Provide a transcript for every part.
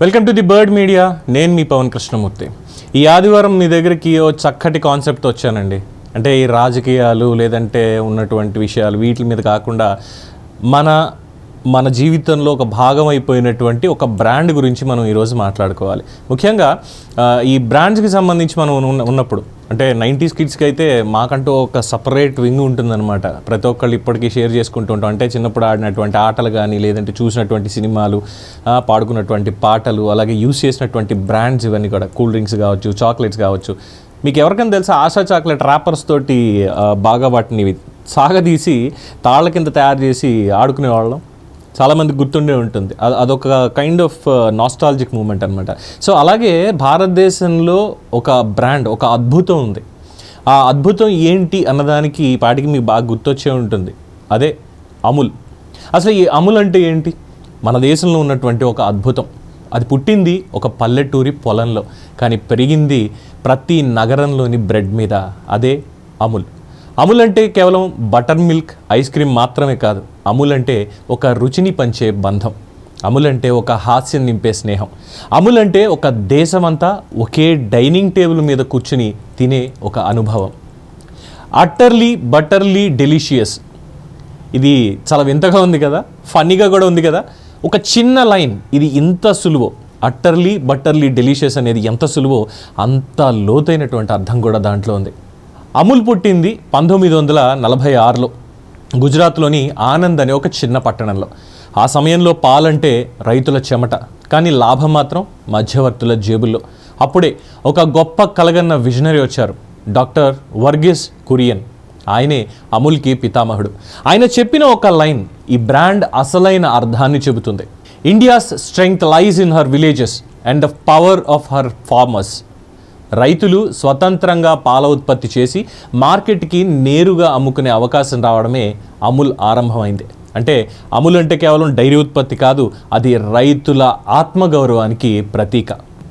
Welcome to the Bird Media నేను మీ పవన్ కృష్ణమూర్తి. ఈ ఆదివారం మీ దగ్గరికి ఓ చక్కటి కాన్సెప్ట్ వచ్చానండి. అంటే ఈ రాజకీయాలు లేదంటే ఉన్నటువంటి విషయాలు వీటి మీద కాకుండా మన మన జీవితంలో ఒక భాగం అయిపోయినటువంటి ఒక బ్రాండ్ గురించి మనం ఈరోజు మాట్లాడుకోవాలి. ముఖ్యంగా ఈ బ్రాండ్స్కి సంబంధించి మనం ఉన్న- ఉన్నప్పుడు అంటే నైంటీస్ కిడ్స్కి అయితే మాకంటూ ఒక సపరేట్ వింగ్ ఉంటుందన్నమాట. ప్రతి ఒక్కళ్ళు ఇప్పటికీ షేర్ చేసుకుంటూ ఉంటాం. అంటే చిన్నప్పుడు ఆడినటువంటి ఆటలు కానీ లేదంటే చూసినటువంటి సినిమాలు పాడుకున్నటువంటి పాటలు అలాగే యూస్ చేసినటువంటి బ్రాండ్స్ ఇవన్నీ కూడా కూల్ డ్రింక్స్ కావచ్చు చాక్లెట్స్ కావచ్చు. మీకు ఎవరికైనా తెలుసా? ఆశా చాక్లెట్ ర్యాపర్స్ తోటి బాగా వాటిని సాగదీసి తాళ్ళ కింద తయారు చేసి ఆడుకునే వాళ్ళం చాలామంది గుర్తుండే ఉంటుంది. అదొక కైండ్ ఆఫ్ నాస్టాలజిక్ మూమెంట్ అనమాట సో అలాగే భారతదేశంలో ఒక బ్రాండ్ ఒక అద్భుతం ఉంది. ఆ అద్భుతం ఏంటి అన్నదానికి ఈ పాటికి మీకు బాగా గుర్తొచ్చే ఉంటుంది. అదే అమూల్. అసలు ఈ అమూల్ అంటే ఏంటి? మన దేశంలో ఉన్నటువంటి ఒక అద్భుతం. అది పుట్టింది ఒక పల్లెటూరి పొలంలో కానీ పెరిగింది ప్రతి నగరంలోని బ్రెడ్ మీద. అదే అమూల్. అమూల్ అంటే కేవలం బటర్ మిల్క్ ఐస్ క్రీమ్ మాత్రమే కాదు. అమూల్ అంటే ఒక రుచిని పంచే బంధం. అమూల్ అంటే ఒక హాస్యం నింపే స్నేహం. అమూల్ అంటే ఒక దేశమంతా ఒకే డైనింగ్ టేబుల్ మీద కూర్చుని తినే ఒక అనుభవం. Utterly butterly delicious. ఇది చాలా వింతగా ఉంది కదా? ఫన్నీగా కూడా ఉంది కదా? ఒక చిన్న లైన్. ఇది ఇంత సులువో. అట్టర్లీ బట్టర్లీ డెలిషియస్ అనేది ఎంత సులువో అంత లోతైనటువంటి అర్థం కూడా దాంట్లో ఉంది. అమూల్ పుట్టింది పంతొమ్మిది వందల నలభై ఆరులో. గుజరాత్లోని ఆనంద్ అనే ఒక చిన్న పట్టణంలో. ఆ సమయంలో పాలంటే రైతుల చెమట కానీ లాభం మాత్రం మధ్యవర్తుల జేబుల్లో. అప్పుడే ఒక గొప్ప కలగన్న విజనరీ వచ్చారు డాక్టర్ వర్గీస్ కురియన్. ఆయనే అమూల్కి పితామహుడు. ఆయన చెప్పిన ఒక లైన్ ఈ బ్రాండ్ అసలైన అర్థాన్ని చెబుతుంది. India's strength lies in her villages and the power of her farmers. రైతులు స్వతంత్రంగా పాల ఉత్పత్తి చేసి మార్కెట్కి నేరుగా అమ్ముకునే అవకాశం రావడమే అమూల్ ఆరంభమైంది. అంటే అమూల్ అంటే కేవలం డైరీ ఉత్పత్తి కాదు అది రైతుల ఆత్మగౌరవానికి ప్రతీక.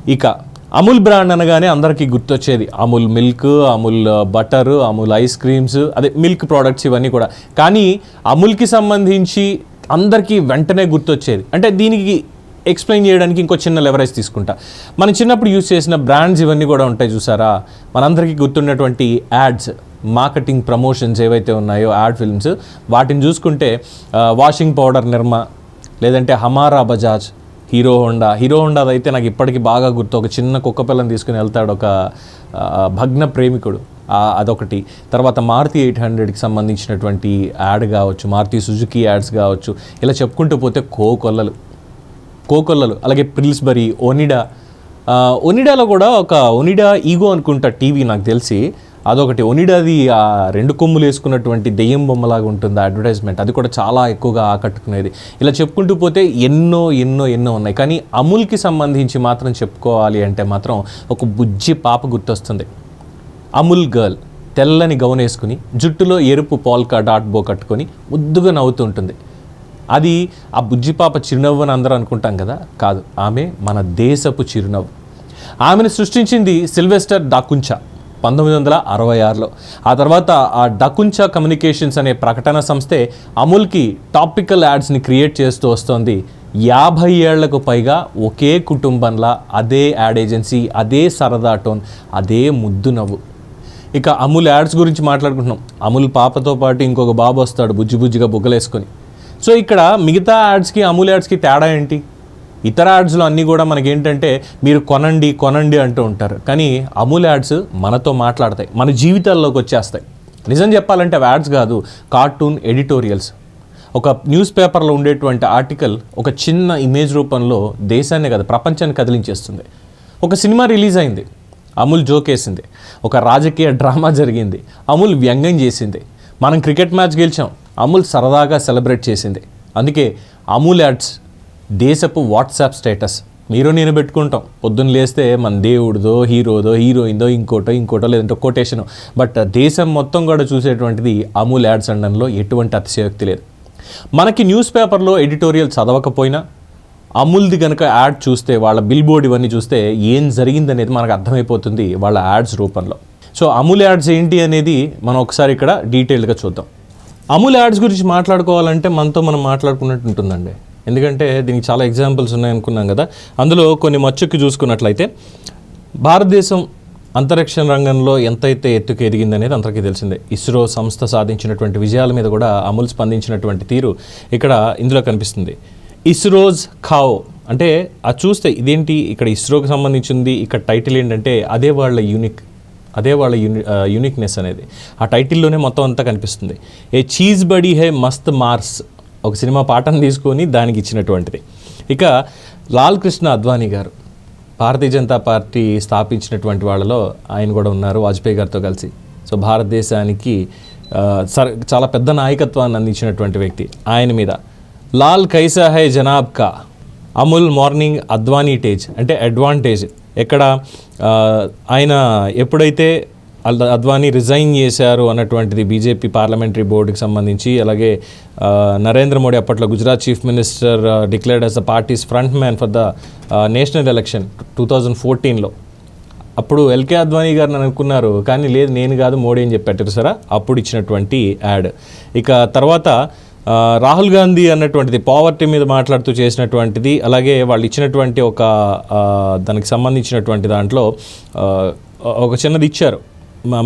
ఇక అమూల్ బ్రాండ్ అనగానే అందరికీ గుర్తొచ్చేది. Amul milk Amul butter Amul ice creams అదే మిల్క్ ప్రోడక్ట్స్ ఇవన్నీ కూడా. కానీ అమూల్కి సంబంధించి అందరికీ వెంటనే గుర్తొచ్చేది. అంటే దీనికి ఎక్స్ప్లెయిన్ చేయడానికి ఇంకో చిన్న లెవరేజ్ తీసుకుంటా. మనం చిన్నప్పుడు యూస్ చేసిన బ్రాండ్స్ ఇవన్నీ కూడా ఉంటాయి చూసారా? మనందరికీ గుర్తున్నటువంటి యాడ్స్ మార్కెటింగ్ ప్రమోషన్స్ ఏవైతే ఉన్నాయో యాడ్ ఫిల్మ్స్ వాటిని చూసుకుంటే వాషింగ్ పౌడర్ నిర్మ లేదంటే హమారా Bajaj Hero Honda Hero Honda అయితే నాకు ఇప్పటికీ బాగా గుర్తు. ఒక చిన్న కుక్క పిల్లని తీసుకుని వెళ్తాడు ఒక భగ్న ప్రేమికుడు. అదొకటి. తర్వాత మారుతి ఎయిట్ హండ్రెడ్కి సంబంధించినటువంటి యాడ్ కావచ్చు మారుతి సుజుకి యాడ్స్ కావచ్చు. ఇలా చెప్పుకుంటూ పోతే కోకొల్లలు. కోకొల్లలు అలాగే ప్రిల్స్బరీ ఒనిడా. ఒనిడాలో కూడా ఒక ఒనిడా ఈగో అనుకుంటా టీవీ నాకు తెలిసి. అదొకటి. ఒనిడాది ఆ రెండు కొమ్ములు వేసుకున్నటువంటి దెయ్యం బొమ్మలాగా ఉంటుంది అడ్వర్టైజ్మెంట్. అది కూడా చాలా ఎక్కువగా ఆకట్టుకునేది. ఇలా చెప్పుకుంటూ పోతే ఎన్నో ఎన్నో ఎన్నో ఉన్నాయి. కానీ అమూల్కి సంబంధించి మాత్రం చెప్పుకోవాలి అంటే మాత్రం ఒక బుజ్జి పాప గుర్తొస్తుంది. అమూల్ గర్ల్ తెల్లని గౌన్ వేసుకుని జుట్టులో ఎరుపు పాల్కా డాట్ బో కట్టుకొని ముద్దుగా నవ్వుతుంటుంది అది ఆ బుజ్జి పాప చిరునవ్వు అని అందరూ అనుకుంటాం కదా? కాదు. ఆమె మన దేశపు చిరునవ్వు. ఆమెను సృష్టించింది సిల్వెస్టర్ డాకుంచా పంతొమ్మిది వందల అరవై ఆరులో. ఆ తర్వాత ఆ డకుంచా కమ్యూనికేషన్స్ అనే ప్రకటన సంస్థే అమూల్కి టాపికల్ యాడ్స్ని క్రియేట్ చేస్తూ వస్తోంది. యాభై ఏళ్ళకు పైగా ఒకే కుటుంబంలా అదే యాడ్ ఏజెన్సీ అదే సరదా టోన్ అదే ముద్దు నవ్వు. ఇక అమూల్ యాడ్స్ గురించి మాట్లాడుకుంటున్నాం. అమూల్ పాపతో పాటు ఇంకొక బాబు వస్తాడు బుజ్జి బుజ్జిగా బుగ్గలేసుకొని. సో ఇక్కడ మిగతా యాడ్స్కి అమూల్ యాడ్స్కి తేడా ఏంటి? ఇతర యాడ్స్లో అన్నీ కూడా మనకి ఏంటంటే మీరు కొనండి కొనండి అంటూ ఉంటారు. కానీ అమూల్ యాడ్స్ మనతో మాట్లాడతాయి. మన జీవితాల్లోకి వచ్చేస్తాయి. నిజం చెప్పాలంటే అవి యాడ్స్ కాదు కార్టూన్ ఎడిటోరియల్స్. ఒక న్యూస్ పేపర్లో ఉండేటువంటి ఆర్టికల్ ఒక చిన్న ఇమేజ్ రూపంలో దేశాన్ని కదా ప్రపంచాన్ని కదిలించేస్తుంది. ఒక సినిమా రిలీజ్ అయింది. అమూల్ జోకేసింది ఒక రాజకీయ డ్రామా జరిగింది. అమూల్ వ్యంగ్యం చేసింది. మనం క్రికెట్ మ్యాచ్ గెలిచాం. అమూల్ సరదాగా సెలబ్రేట్ చేసింది. అందుకే అమూల్ యాడ్స్ దేశపు వాట్సాప్ స్టేటస్ మీరు నేను పెట్టుకుంటాం. పొద్దున్న లేస్తే మన దేవుడిదో హీరోదో హీరోయిన్దో ఇంకోటో ఇంకోటో లేదంటే కొటేషను. బట్ దేశం మొత్తం కూడా చూసేటువంటిది అమూల్ యాడ్స్ అండంలో ఎటువంటి అతిశయోక్తి లేదు. మనకి న్యూస్ పేపర్లో ఎడిటోరియల్ చదవకపోయినా అమూల్ది కనుక యాడ్ చూస్తే వాళ్ళ బిల్ బోర్డ్ ఇవన్నీ చూస్తే ఏం జరిగిందనేది మనకు అర్థమైపోతుంది వాళ్ళ యాడ్స్ రూపంలో. సో అమూల్ యాడ్స్ ఏంటి అనేది మనం ఒకసారి ఇక్కడ డీటెయిల్డ్గా చూద్దాం. అమూల్ యాడ్స్ గురించి మాట్లాడుకోవాలంటే మనతో మనం మాట్లాడుకున్నట్టు ఉంటుందండి. ఎందుకంటే దీనికి చాలా ఎగ్జాంపుల్స్ ఉన్నాయనుకున్నాం కదా. అందులో కొన్ని మచ్చుక్కి చూసుకున్నట్లయితే భారతదేశం అంతరిక్ష రంగంలో ఎంతైతే ఎత్తుకు ఎదిగిందనేది అందరికీ తెలిసిందే. ఇస్రో సంస్థ సాధించినటువంటి విజయాల మీద కూడా అమూల్ స్పందించినటువంటి తీరు ఇక్కడ ఇందులో కనిపిస్తుంది. ఇస్రోజ్ ఖావ్ అంటే అది చూస్తే ఇదేంటి? ఇక్కడ ఇస్రోకి సంబంధించింది ఇక్కడ టైటిల్ ఏంటంటే అదే వాళ్ళ యూనిక్ అదే వాళ్ళ యూని యూనిక్నెస్ అనేది. ఆ టైటిల్లోనే మొత్తం అంతా కనిపిస్తుంది. ఏ చీజ్ బడీ హే మస్త్ మార్స్ ఒక సినిమా పాటను తీసుకొని దానికి ఇచ్చినటువంటిది. ఇక లాల్ కృష్ణ అద్వానీ గారు భారతీయ జనతా పార్టీ స్థాపించినటువంటి వాళ్ళలో ఆయన కూడా ఉన్నారు వాజ్పేయి గారితో కలిసి. సో భారతదేశానికి సర్ చాలా పెద్ద నాయకత్వాన్ని అందించినటువంటి వ్యక్తి ఆయన మీద. లాల్ కైసా హై జనాబ్ కా? అముల్ మార్నింగ్ అద్వానీ టేజ్ అంటే అడ్వాంటేజ్. ఎక్కడ? ఆయన ఎప్పుడైతే అల్- అద్వానీ రిజైన్ చేశారు అన్నటువంటిది బీజేపీ పార్లమెంటరీ బోర్డుకి సంబంధించి అలాగే నరేంద్ర మోడీ అప్పట్లో Gujarat chief minister declared as the party's front man for the national election two thousand ఫోర్టీన్లో. అప్పుడు ఎల్కే అద్వానీ గారు అనుకున్నారు కానీ లేదు నేను కాదు మోడీ అని చెప్పి పెట్టారు సరే అప్పుడు ఇచ్చినటువంటి యాడ్. ఇక తర్వాత రాహుల్ గాంధీ అన్నటువంటిది పావర్టీ మీద మాట్లాడుతూ చేసినటువంటిది అలాగే వాళ్ళు ఇచ్చినటువంటి ఒక దానికి సంబంధించినటువంటి దాంట్లో ఒక చిన్నది ఇచ్చారు.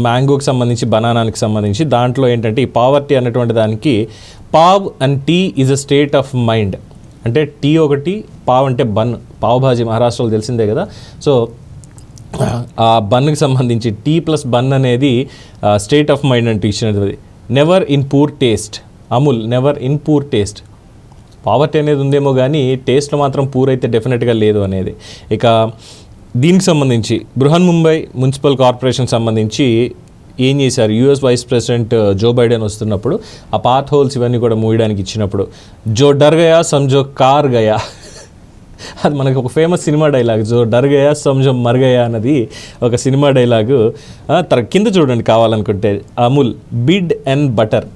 మ్యాంగోకి సంబంధించి బనానానికి సంబంధించి. దాంట్లో ఏంటంటే ఈ పావర్టీ అన్నటువంటి దానికి pav and tea is a state of mind అంటే టీ ఒకటి పావ్ అంటే బన్ పావ్ భాజీ మహారాష్ట్రలో తెలిసిందే కదా. సో ఆ బన్కి సంబంధించి టీ ప్లస్ బన్ అనేది స్టేట్ ఆఫ్ మైండ్ అంటూ ఇచ్చినది never in poor taste Amul never in poor taste poverty అనేది ఉందేమో కానీ టేస్ట్లో మాత్రం పూర్ అయితే డెఫినెట్గా లేదు అనేది. ఇక దీనికి సంబంధించి బృహన్ ముంబై మున్సిపల్ కార్పొరేషన్ సంబంధించి ఏం చేశారు? US vice president Joe Biden వస్తున్నప్పుడు ఆ పాత్ హోల్స్ ఇవన్నీ కూడా మూయడానికి ఇచ్చినప్పుడు జో డర్ గయా సంజో కార్ గయా. అది మనకు ఒక ఫేమస్ సినిమా డైలాగ్ జో డర్ గయా సంజం మర్గయా అన్నది ఒక సినిమా డైలాగు తర కింద చూడండి కావాలనుకుంటే. Amul bid and butter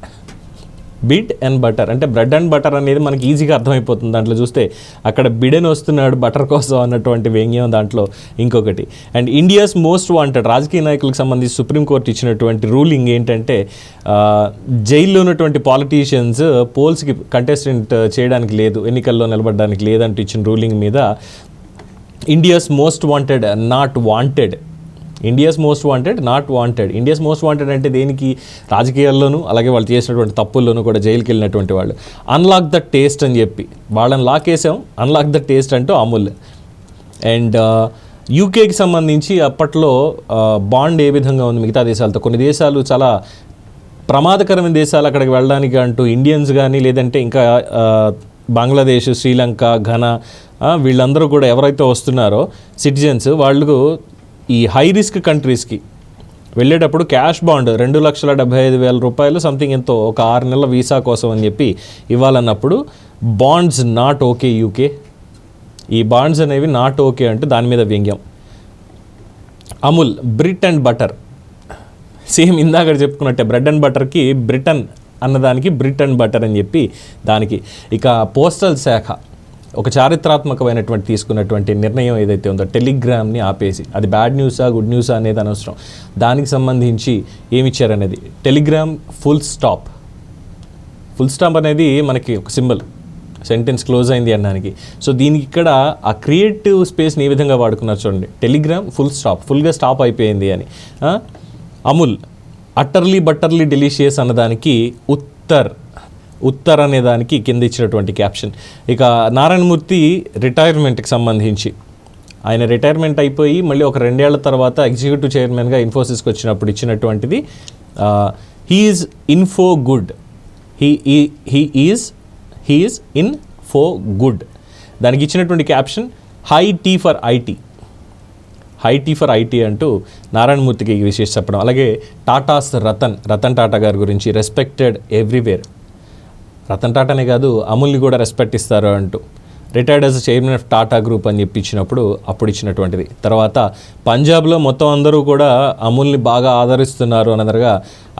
bid and butter. అంటే బ్రెడ్ అండ్ బటర్ అనేది మనకి ఈజీగా అర్థమైపోతుంది. దాంట్లో చూస్తే అక్కడ బిడెన్ వస్తున్నాడు బటర్ కోసం అన్నటువంటి వ్యంగ్యం దాంట్లో ఇంకొకటి. అండ్ ఇండియాస్ మోస్ట్ వాంటెడ్ రాజకీయ నాయకులకు సంబంధించి సుప్రీంకోర్టు ఇచ్చినటువంటి రూలింగ్ ఏంటంటే జైల్లో ఉన్నటువంటి పాలిటీషియన్స్ పోల్స్కి కంటెస్టెంట్ చేయడానికి లేదు ఎన్నికల్లో నిలబడడానికి లేదంటూ ఇచ్చిన రూలింగ్ మీద India's most wanted not wanted India's most wanted not wanted. India's most wanted అంటే దేనికి? రాజకీయాల్లోనూ అలాగే వాళ్ళు చేసినటువంటి తప్పుల్లోనూ కూడా జైలుకి వెళ్ళినటువంటి వాళ్ళు. అన్లాక్ ద టేస్ట్ అని చెప్పి. వాళ్ళని లాక్ వేసాం. అన్లాక్ ద టేస్ట్ అంటూ అమూల్. అండ్ యూకేకి uh, సంబంధించి అప్పట్లో uh, బాండ్ ఏ విధంగా ఉంది మిగతా దేశాలతో? కొన్ని దేశాలు చాలా ప్రమాదకరమైన దేశాలు అక్కడికి వెళ్ళడానికి అంటూ ఇండియన్స్ కానీ లేదంటే ఇంకా బంగ్లాదేశ్ శ్రీలంక ఘన వీళ్ళందరూ కూడా ఎవరైతే వస్తున్నారో సిటిజన్స్ వాళ్ళకు ఈ హై రిస్క్ కంట్రీస్కి వెళ్ళేటప్పుడు క్యాష్ బాండ్ రెండు లక్షల డెబ్బై ఐదు వేల రూపాయలు సంథింగ్ ఎంతో ఒక ఆరు నెలల వీసా కోసం అని చెప్పి ఇవ్వాలన్నప్పుడు బాండ్స్ నాట్ ఓకే యూకే ఈ బాండ్స్ అనేవి నాట్ ఓకే అంటే దాని మీద వ్యంగ్యం. Amul Brit and butter same ఇందాక చెప్పుకున్నట్టే బ్రెడ్ అండ్ బటర్కి బ్రిటన్ అన్నదానికి బ్రిట్ అండ్ బటర్ అని చెప్పి దానికి. ఇక పోస్టల్ శాఖ. ఒక చారిత్రాత్మకమైనటువంటి తీసుకున్నటువంటి నిర్ణయం ఏదైతే ఉందో టెలిగ్రామ్ని ఆపేసి అది బ్యాడ్ న్యూసా గుడ్ న్యూసా అనేది అనవసరం. దానికి సంబంధించి ఏమి ఇచ్చారనేది Telegram full stop. Full stop అనేది మనకి ఒక సింబల్. సెంటెన్స్ క్లోజ్ అయింది అనడానికి. సో దీనికి ఇక్కడ ఆ క్రియేటివ్ స్పేస్ని ఏ విధంగా వాడుకున్నారు చూడండి. Telegram full stop. ఫుల్గా స్టాప్ అయిపోయింది అని. అమూల్. అట్టర్లీ బట్టర్లీ డెలిషియస్ అన్నదానికి ఉత్తర్. ఉత్తర్ అనే దానికి కింద ఇచ్చినటువంటి క్యాప్షన్. ఇక నారాయణమూర్తి రిటైర్మెంట్కి సంబంధించి. ఆయన రిటైర్మెంట్ అయిపోయి మళ్ళీ ఒక రెండేళ్ళ తర్వాత ఎగ్జిక్యూటివ్ చైర్మన్గా ఇన్ఫోసిస్కి వచ్చినప్పుడు ఇచ్చినటువంటిది he's info good he he is he's info good దానికి ఇచ్చినటువంటి caption high tea for IT high tea for IT అంటూ నారాయణమూర్తికి ఈ విశేష చెప్పడం. అలాగే టాటాస్ రతన్ రతన్ టాటా గారి గురించి రెస్పెక్టెడ్ ఎవ్రీవేర్ రతన్ టాటానే కాదు అమూల్ని కూడా రెస్పెక్ట్ ఇస్తారు అంటూ. Retired as chairman of Tata group అని చెప్పి ఇచ్చినప్పుడు అప్పుడు ఇచ్చినటువంటిది. తర్వాత పంజాబ్లో మొత్తం అందరూ కూడా అమూల్ని బాగా ఆదరిస్తున్నారు అనదరగా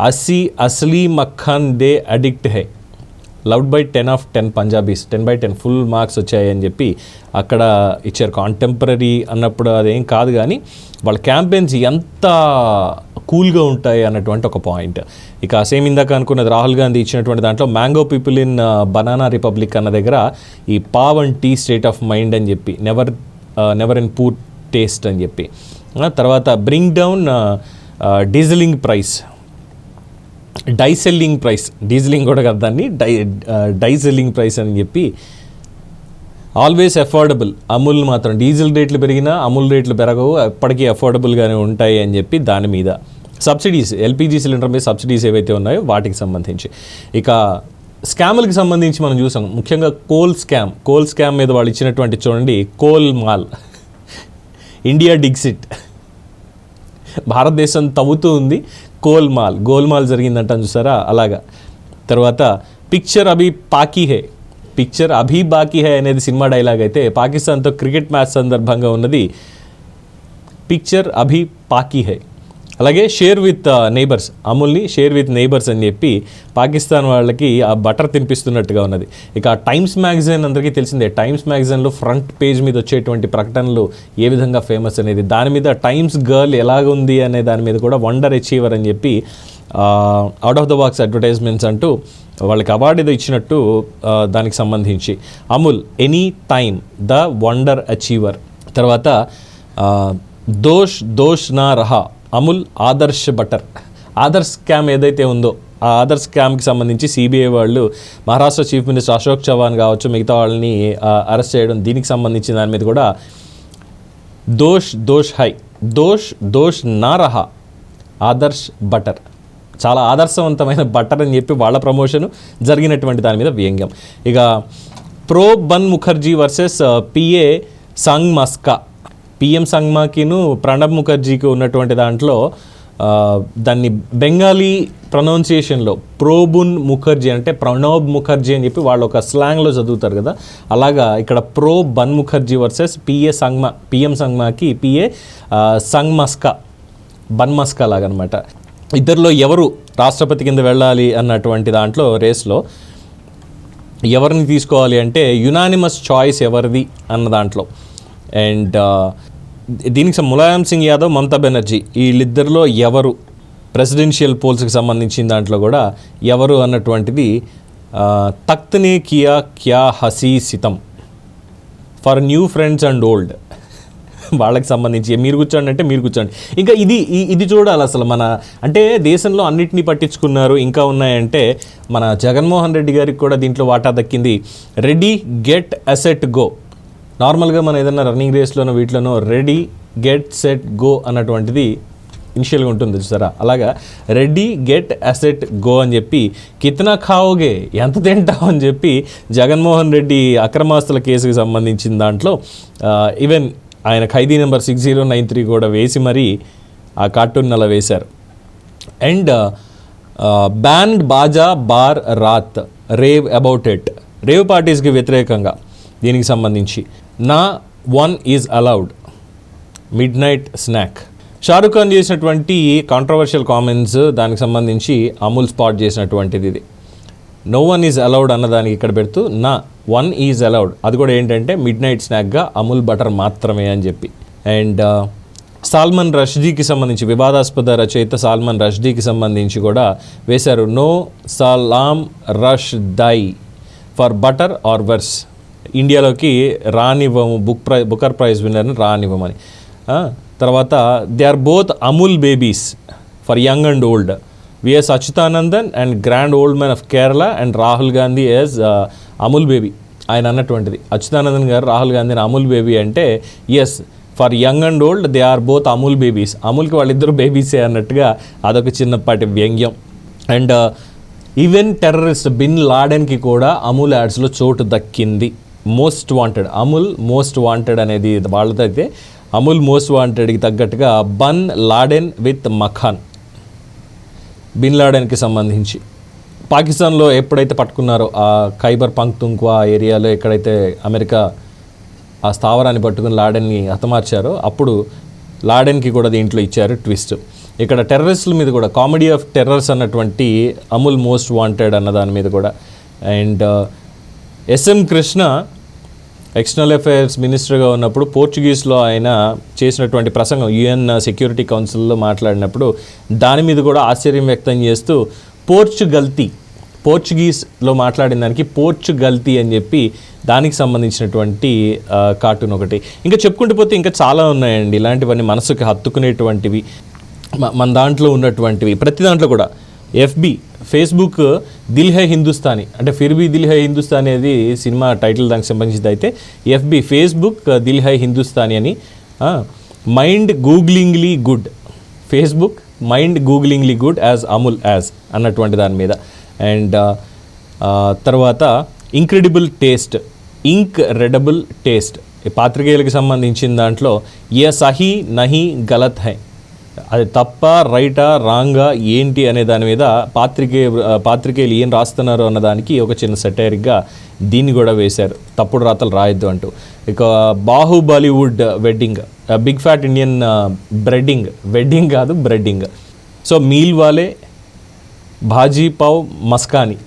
అసీ అస్లీ మఖాన్ దే addict high. Loved by ten of ten Punjabis ten by ten full marks వచ్చాయి అని చెప్పి అక్కడ ఇచ్చారు. కాంటెంపరీ అన్నప్పుడు అదేం కాదు కానీ వాళ్ళ క్యాంపెయిన్స్ ఎంత కూల్గా ఉంటాయి అన్నటువంటి ఒక పాయింట్. ఇక సేమ్ ఇందాక అనుకున్నది రాహుల్ గాంధీ ఇచ్చినటువంటి దాంట్లో mango people in banana republic అన్న దగ్గర ఈ pav and tea state of mind అని చెప్పి never never in poor taste అని చెప్పి. తర్వాత bring down dieseling price. Die selling price. Dieseling కూడా కదా దాన్ని? డై డైసెల్లింగ్ ప్రైస్ అని చెప్పి. ఆల్వేస్ అఫోర్డబుల్ అమూల్ మాత్రం డీజిల్ రేట్లు పెరిగినా అమూల్ రేట్లు పెరగవు. ఎప్పటికీ అఫోర్డబుల్గానే ఉంటాయి అని చెప్పి దాని మీద. సబ్సిడీస్ ఎల్పిజి సిలిండర్ మీద సబ్సిడీస్ ఏవైతే ఉన్నాయో వాటికి సంబంధించి. ఇక స్కాములకు సంబంధించి మనం చూసాం. ముఖ్యంగా కోల్ స్కామ్ కోల్ స్కామ్ మీద వాళ్ళు ఇచ్చినటువంటి చూడండి కోల్ మాల్. ఇండియా డిగ్సిట్ భారతదేశం తవ్వుతూ ఉంది కోల్ గోల్మాల్ గోల్మాల్ జరిగిందంట చూసారా? అలాగా. తర్వాత పిక్చర్ అభి పాకీ హే. పిక్చర్ అభి బాకీ హే అనేది సినిమా డైలాగ్ అయితే పాకిస్తాన్తో క్రికెట్ మ్యాచ్ సందర్భంగా ఉన్నది. పిక్చర్ అభి పాకీ హై. అలాగే షేర్ విత్ నైబర్స్ అమూల్ని షేర్ విత్ నైబర్స్ అని చెప్పి పాకిస్తాన్ వాళ్ళకి ఆ బటర్ తినిపిస్తున్నట్టుగా ఉన్నది. ఇక టైమ్స్ మ్యాగజైన్ అందరికీ తెలిసిందే టైమ్స్ మ్యాగజైన్లో ఫ్రంట్ పేజ్ మీద వచ్చేటువంటి ప్రకటనలు ఏ విధంగా ఫేమస్ అనేది. దాని మీద టైమ్స్ గర్ల్ ఎలాగుంది అనే దాని మీద కూడా వండర్ అచీవర్ అని చెప్పి out of the box advertisements అంటూ వాళ్ళకి అవార్డు ఏదో ఇచ్చినట్టు దానికి సంబంధించి. Amul any time the wonder achiever తర్వాత దోష్ దోష్ నా రహా అమూల్ ఆదర్శ్ బటర్ ఆదర్శ్ స్కామ్ ఏదైతే ఉందో ఆ ఆదర్శ్ స్కామ్కి సంబంధించి సిబిఐ వాళ్ళు మహారాష్ట్ర చీఫ్ మినిస్టర్ అశోక్ చవాన్ కావచ్చు మిగతా వాళ్ళని అరెస్ట్ చేయడం దీనికి సంబంధించిన దాని మీద కూడా దోష్ దోష్ హై దోష్ దోష్ నా రహా ఆదర్శ్ బటర్ చాలా ఆదర్శవంతమైన బటర్ అని చెప్పి వాళ్ళ ప్రమోషన్ జరిగినటువంటి దాని మీద వ్యంగ్యం. ఇక pro bun Mukherjee versus PA Sang మస్కా పిఎం సంగ్మాకిను ప్రణబ్ ముఖర్జీకి ఉన్నటువంటి దాంట్లో దాన్ని బెంగాలీ ప్రొనౌన్సియేషన్లో ప్రోబున్ ముఖర్జీ అంటే ప్రణబ్ ముఖర్జీ అని చెప్పి వాళ్ళు ఒక స్లాంగ్లో చదువుతారు కదా. అలాగా ఇక్కడ pro bun Mukherjee versus PA Sangma PM సంగ్మాకి PA సంగ్మస్కా బన్మస్కా లాగనమాట. ఇద్దరిలో ఎవరు రాష్ట్రపతి కింద వెళ్ళాలి అన్నటువంటి దాంట్లో రేస్లో ఎవరిని తీసుకోవాలి అంటే యునానిమస్ చాయిస్ ఎవరిది అన్న దాంట్లో. అండ్ దీనికి ములాయం సింగ్ యాదవ్ మమతా బెనర్జీ వీళ్ళిద్దరిలో ఎవరు ప్రెసిడెన్షియల్ పోల్స్కి సంబంధించిన దాంట్లో కూడా ఎవరు అన్నటువంటిది ఆ, కియా క్యా హసీ Sitham. For new friends and old వాళ్ళకి సంబంధించి మీరు కూర్చోండి అంటే మీరు కూర్చోండి. ఇంకా ఇది ఇది చూడాలి అసలు మన అంటే దేశంలో అన్నిటినీ పట్టించుకున్నారు ఇంకా ఉన్నాయంటే మన జగన్మోహన్ రెడ్డి గారికి కూడా దీంట్లో వాటా దక్కింది రెడీ గెట్ అసెట్ గో నార్మల్గా మనం ఏదైనా రన్నింగ్ రేస్లోనో వీటిలోనో రెడీ గెట్ సెట్ గో అన్నటువంటిది ఇనిషియల్గా ఉంటుంది చూసారా? అలాగా రెడీ గెట్ అసెట్ గో అని చెప్పి కితనా ఖావోగే ఎంత తింటావు అని చెప్పి జగన్మోహన్ రెడ్డి అక్రమాస్తుల కేసుకు సంబంధించిన దాంట్లో ఈవెన్ ఆయన ఖైదీ number six zero nine three కూడా వేసి మరీ ఆ కార్టూన్ అలా వేశారు. And band baaja bar raat rave about it rave పార్టీస్కి వ్యతిరేకంగా దీనికి సంబంధించి. No one is allowed. Midnight snack. Shahrukh Khan చేసినటువంటి కాంట్రవర్షియల్ కామెంట్స్ దానికి సంబంధించి అమూల్ స్పాట్ చేసినటువంటిది ఇది. నో వన్ ఈజ్ అలౌడ్ అన్నదానికి ఇక్కడ పెడుతూ నా వన్ ఈజ్ అలౌడ్. అది కూడా ఏంటంటే మిడ్ నైట్ స్నాక్గా అమూల్ బటర్ మాత్రమే అని చెప్పి. అండ్ సాల్మన్ రష్దీకి సంబంధించి వివాదాస్పద రచయిత సాల్మన్ రష్దీకి సంబంధించి కూడా వేశారు no Salam Rushdie for butter or worse. ఇండియాలోకి రానివ్వము బుక్ ప్రై బుకర్ ప్రైజ్ విన్నర్ని రానివ్వమని. తర్వాత they are both Amul babies for young and old. VS Achuthanandan and grand old man of Kerala and Rahul Gandhi as Amul baby. ఆయన అన్నటువంటిది. అచ్యుతానందన్ గారు రాహుల్ గాంధీని Amul baby అంటే as for young and old they are both Amul babies. అమూల్కి వాళ్ళిద్దరు బేబీసే అన్నట్టుగా అదొక చిన్నపాటి వ్యంగ్యం. And uh, even terrorist bin లాడెన్కి కూడా అమూల్ యాడ్స్లో చోటు దక్కింది. Most wanted. Amul most wanted అనేది వాళ్ళతో అయితే అమూల్ మోస్ట్ వాంటెడ్కి తగ్గట్టుగా bun Laden with makhan. Bin లాడెన్కి సంబంధించి. పాకిస్తాన్లో ఎప్పుడైతే పట్టుకున్నారో ఆ ఖైబర్ పంక్తుంక్వా ఏరియాలో ఎక్కడైతే అమెరికా ఆ స్థావరాన్ని పట్టుకుని లాడెన్ని హతమార్చారో అప్పుడు లాడెన్కి కూడా దీంట్లో ఇచ్చారు ట్విస్ట్. ఇక్కడ టెర్రరిస్టుల మీద కూడా కామెడీ ఆఫ్ టెర్రర్స్ అన్నటువంటి అమూల్ మోస్ట్ వాంటెడ్ అన్న దాని మీద కూడా. And SM Krishna external affairs మినిస్టర్గా ఉన్నప్పుడు పోర్చుగీస్లో ఆయన చేసినటువంటి ప్రసంగం యుఎన్ సెక్యూరిటీ కౌన్సిల్లో మాట్లాడినప్పుడు దాని మీద కూడా ఆశ్చర్యం వ్యక్తం చేస్తూ పోర్చుగల్తీ పోర్చుగీస్లో మాట్లాడిన దానికి పోర్చుగల్తీ అని చెప్పి దానికి సంబంధించినటువంటి కార్టూన్ ఒకటి. ఇంకా చెప్పుకుంటూ పోతే ఇంకా చాలా ఉన్నాయండి. ఇలాంటివన్నీ మనసుకు హత్తుకునేటువంటివి మన దాంట్లో ఉన్నటువంటివి. ప్రతి దాంట్లో కూడా FB Facebook Dil high Hindustani అంటే ఫిర్ బి దిల్ హై హిందుస్థానీ అనేది సినిమా టైటిల్ దానికి సంబంధించింది అయితే FB Facebook Dil high Hindustani అని mind googlingly good. Facebook mind googlingly good as Amul as అన్నటువంటి దాని మీద. అండ్ తర్వాత incredible taste incredible taste. ఈ పాత్రికేయులకు సంబంధించిన దాంట్లో ఏ సహీ నహి గలత్ హై. అది తప్ప రైటా రాంగా ఏంటి అనే దాని మీద పాత్రికే పాత్రికేయులు ఏం రాస్తున్నారు అన్న దానికి ఒక చిన్న సెటైరిక్గా దీన్ని కూడా వేశారు. తప్పుడు రాతలు రాయొద్దు అంటూ. ఇక బాహు Bollywood wedding big fat Indian breading wedding కాదు బ్రెడ్డింగ్ సో మీల్ వాలే భాజీ పావ్ మస్కాని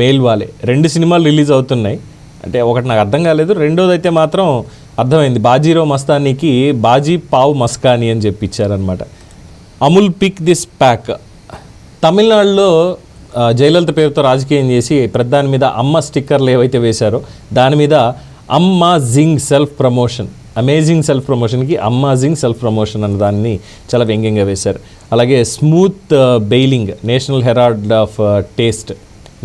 మేల్ వాలే. రెండు సినిమాలు రిలీజ్ అవుతున్నాయి. అంటే ఒకటి నాకు అర్థం కాలేదు రెండోది అయితే మాత్రం అర్థమైంది. బాజీరావు మస్తానీకి బాజీ పావ్ మస్కాని అని చెప్పి ఇచ్చారనమాట అమూల్ పిక్ దిస్ ప్యాక్ తమిళనాడులో జయలలిత పేరుతో రాజకీయం చేసి ప్రధాని మీద అమ్మ స్టిక్కర్లు ఏవైతే వేశారో దాని మీద amazing self promotion amazing self ప్రమోషన్కి amazing self promotion అన్న దాన్ని చాలా వ్యంగ్యంగా వేశారు. అలాగే smooth bailing National Herald of taste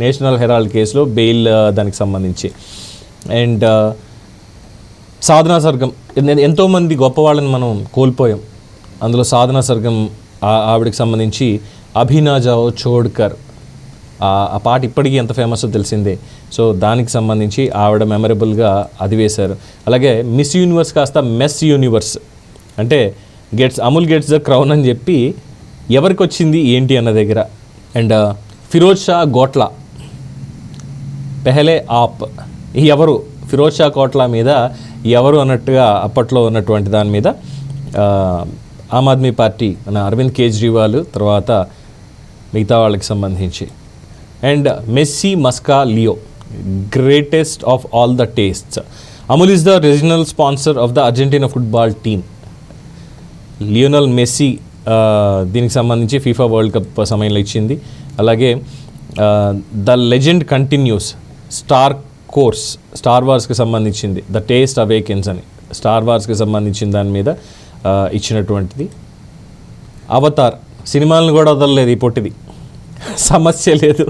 National Herald కేసులో బెయిల్ దానికి సంబంధించి. అండ్ సాధనా సర్గం ఎంతోమంది గొప్పవాళ్ళని మనం కోల్పోయాం. అందులో సాధనా సర్గం ఆ- ఆవిడకి సంబంధించి అభినా చోడ్కర్. ఆ- పాట ఇప్పటికీ ఎంత ఫేమస్ తెలిసిందే. సో దానికి సంబంధించి ఆవిడ మెమరబుల్గా అది వేశారు. అలాగే మిస్ యూనివర్స్ కాస్త మెస్ యూనివర్స్. అంటే gets Amul gets the crown అని చెప్పి ఎవరికి వచ్చింది ఏంటి అన్న దగ్గర? అండ్ ఫిరోజ్ షా గోట్లా. పెహలే ఆప్. ఎవరు? ఫిరోజ్ షా కోట్లా మీద ఎవరు అన్నట్టుగా అప్పట్లో ఉన్నటువంటి దాని మీద ఆమ్ ఆద్మీ పార్టీ మన అరవింద్ కేజ్రీవాల్ తర్వాత మిగతా వాళ్ళకి సంబంధించి. And Messi maska Leo greatest of all the tastes. Amul is the regional sponsor of the Argentina football team. Lionel Messi దీనికి సంబంధించి ఫీఫా వరల్డ్ కప్ సమయంలో ఇచ్చింది. అలాగే the legend continues star course star వార్స్కి సంబంధించింది. ద టేస్ట్ అవేకెన్స్ అని. Star వార్స్కి సంబంధించిన దాని మీద ఇచ్చినటువంటిది. అవతార్ సినిమాలను కూడా వదలలేదు ఈ పొట్టిది. సమస్య లేదు.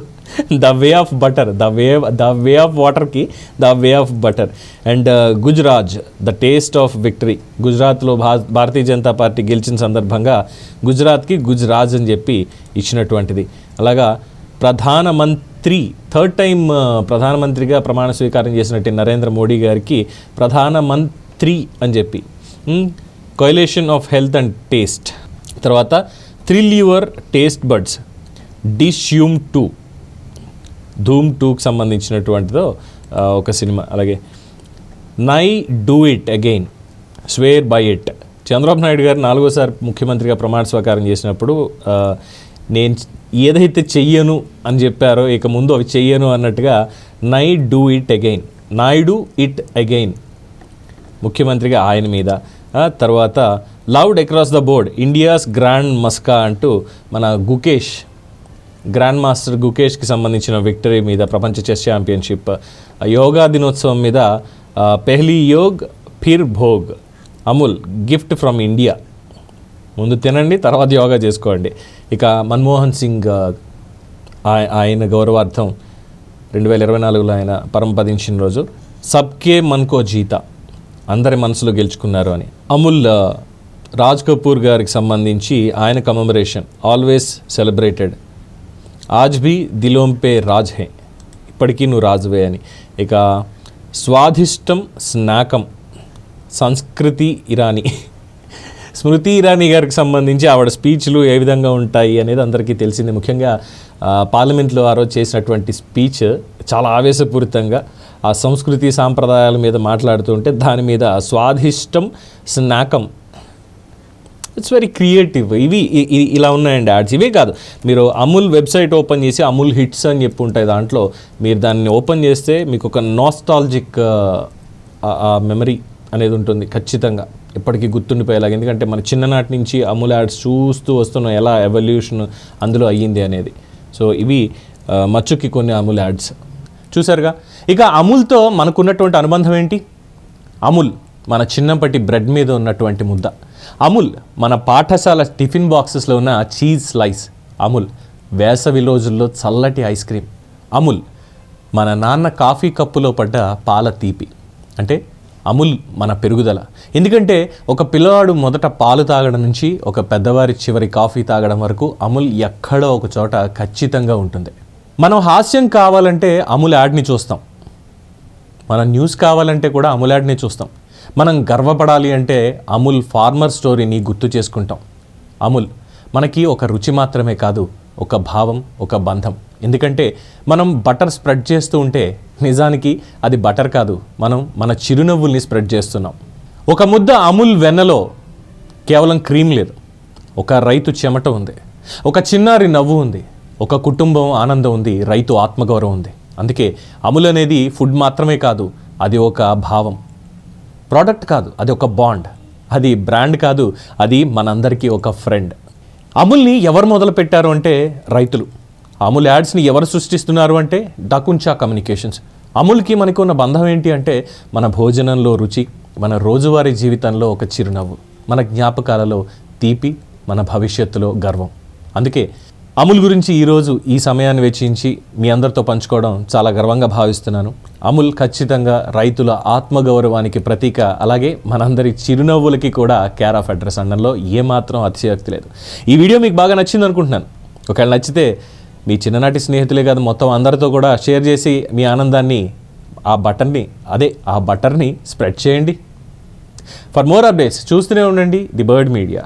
The way of butter the way the way of వాటర్కి the way of butter and Gujarat the taste of victory గుజరాత్లో భా భారతీయ జనతా పార్టీ గెలిచిన సందర్భంగా గుజరాత్కి గుజరాజ్ అని చెప్పి ఇచ్చినటువంటిది. అలాగా ప్రధానమంత్రి థర్డ్ టైం uh, ప్రధానమంత్రిగా ప్రమాణ స్వీకారం చేసినట్టు నరేంద్ర మోడీ గారికి ప్రధానమంత్రి అని చెప్పి. Hmm? Coalition of health and taste. తర్వాత thrill your taste buds. Dish yum two. Dhoom టూకి సంబంధించినటువంటిదో ఒక సినిమా. అలాగే Naidu it again. Swear by it. Chandrababu Naidu garu నాలుగోసారి ముఖ్యమంత్రిగా ప్రమాణ స్వీకారం చేసినప్పుడు నేను ఏదైతే చెయ్యను అని చెప్పారో ఇక ముందు అవి చెయ్యను అన్నట్టుగా Naidu it again. Naidu it again. ముఖ్యమంత్రిగా ఆయన మీద తర్వాత loud across the board India's grand మస్కా అంటూ మన గుకేష్ గ్రాండ్ మాస్టర్ గుకేష్కి సంబంధించిన విక్టరీ మీద ప్రపంచ చెస్ ఛాంపియన్షిప్ యోగా దినోత్సవం మీద పెహ్లీ యోగ్ ఫిర్ భోగ్ అమూల్ గిఫ్ట్ ఫ్రమ్ ఇండియా ముందు తినండి తర్వాత యోగా చేసుకోండి. ఇక మన్మోహన్ సింగ్ ఆ, ఆయన గౌరవార్థం రెండు వేల ఇరవై నాలుగులో ఆయన పరంపదించిన రోజు సబ్కే మన్కో జీతా. అందరి మనసులో గెలుచుకున్నారు అని. అముల్ రాజ్ కపూర్ గారికి సంబంధించి ఆయన కమమరేషన్ ఆల్వేస్ సెలబ్రేటెడ్ ఆజ్ భీ దిలోంపే రాజ్ హే ఇప్పటికీ నువ్వు రాజువే అని. ఇక స్వాదిష్టం స్నాకం సంస్కృతి ఇరానీ. స్మృతి ఇరానీ గారికి సంబంధించి ఆవిడ స్పీచ్లు ఏ విధంగా ఉంటాయి అనేది అందరికీ తెలిసింది. ముఖ్యంగా పార్లమెంట్లో ఆ రోజు చేసినటువంటి స్పీచ్ చాలా ఆవేశపూరితంగా ఆ సంస్కృతి సాంప్రదాయాల మీద మాట్లాడుతుంటే దాని మీద స్వాదిష్టం స్నాకం. ఇట్స్ వెరీ క్రియేటివ్ ఇవి ఇలా ఉన్నాయండి యాడ్స్. ఇవే కాదు మీరు అమూల్ వెబ్సైట్ ఓపెన్ చేసి అమూల్ హిట్స్ అని చెప్పి ఉంటాయి దాంట్లో మీరు దాన్ని ఓపెన్ చేస్తే మీకు ఒక నాస్టాలజిక్ మెమరీ అనేది ఉంటుంది ఖచ్చితంగా. ఎప్పటికీ గుర్తుండిపోయేలాగా. ఎందుకంటే మన చిన్ననాటి నుంచి అమూల్ యాడ్స్ చూస్తూ వస్తున్న ఎలా ఎవల్యూషన్ అందులో అయ్యింది అనేది. సో ఇవి మచ్చుకి కొన్ని అమూల్ యాడ్స్. చూసారుగా ఇక అమూల్తో మనకున్నటువంటి అనుబంధం ఏంటి? అమూల్ మన చిన్నప్పటి బ్రెడ్ మీద ఉన్నటువంటి ముద్ద. అమూల్ మన పాఠశాల టిఫిన్ బాక్సెస్లో ఉన్న చీజ్ స్లైస్. అమూల్ వేసవి రోజుల్లో చల్లటి ఐస్ క్రీమ్. అమూల్ మన నాన్న కాఫీ కప్పులో పడ్డ పాల తీపి. అంటే అమూల్ మన పెరుగుదల. ఎందుకంటే ఒక పిల్లవాడు మొదట పాలు తాగడం నుంచి ఒక పెద్దవారి చివరి కాఫీ తాగడం వరకు అమూల్ ఎక్కడో ఒక చోట ఖచ్చితంగా ఉంటుంది. మనం హాస్యం కావాలంటే అమూల్ యాడ్ని చూస్తాం. మన న్యూస్ కావాలంటే కూడా అమూల్ యాడ్ని చూస్తాం. మనం గర్వపడాలి అంటే అమూల్ ఫార్మర్ స్టోరీని గుర్తు చేసుకుంటాం. అమూల్ మనకి ఒక రుచి మాత్రమే కాదు ఒక భావం ఒక బంధం. ఎందుకంటే మనం బటర్ స్ప్రెడ్ చేస్తూ ఉంటే నిజానికి అది బటర్ కాదు మనం మన చిరునవ్వుల్ని స్ప్రెడ్ చేస్తున్నాం. ఒక ముద్ద అమూల్ వెన్నలో కేవలం క్రీమ్ లేదు. ఒక రైతు చెమట ఉంది. ఒక చిన్నారి నవ్వు ఉంది. ఒక కుటుంబం ఆనందం ఉంది రైతు ఆత్మగౌరవం ఉంది. అందుకే అమూల్ అనేది ఫుడ్ మాత్రమే కాదు అది ఒక భావం. ప్రోడక్ట్ కాదు అది ఒక బాండ్. అది బ్రాండ్ కాదు అది మనందరికీ ఒక ఫ్రెండ్. అమూల్ని ఎవరు మొదలు పెట్టారు అంటే రైతులు. అమూల్ యాడ్స్ని ఎవరు సృష్టిస్తున్నారు అంటే డకుంచా కమ్యూనికేషన్స్. అమూల్కి మనకు ఉన్న బంధం ఏంటి అంటే మన భోజనంలో రుచి మన రోజువారీ జీవితంలో ఒక చిరునవ్వు మన జ్ఞాపకాలలో తీపి మన భవిష్యత్తులో గర్వం. అందుకే అమూల్ గురించి ఈరోజు ఈ సమయాన్ని వెచ్చించి మీ అందరితో పంచుకోవడం చాలా గర్వంగా భావిస్తున్నాను. అమూల్ ఖచ్చితంగా రైతుల ఆత్మగౌరవానికి ప్రతీక. అలాగే మనందరి చిరునవ్వులకి కూడా కేర్ ఆఫ్ అడ్రస్ అనడంలో ఏమాత్రం అతిశయోక్తి లేదు. ఈ వీడియో మీకు బాగా నచ్చింది అనుకుంటున్నాను. ఒకవేళ నచ్చితే మీ చిన్ననాటి స్నేహితులే కాదు మొత్తం అందరితో కూడా షేర్ చేసి మీ ఆనందాన్ని ఆ బటన్ని అదే ఆ బటర్ని స్ప్రెడ్ చేయండి. ఫర్ మోర్ అప్డేట్స్ చూస్తూనే ఉండండి ది బర్డ్ మీడియా.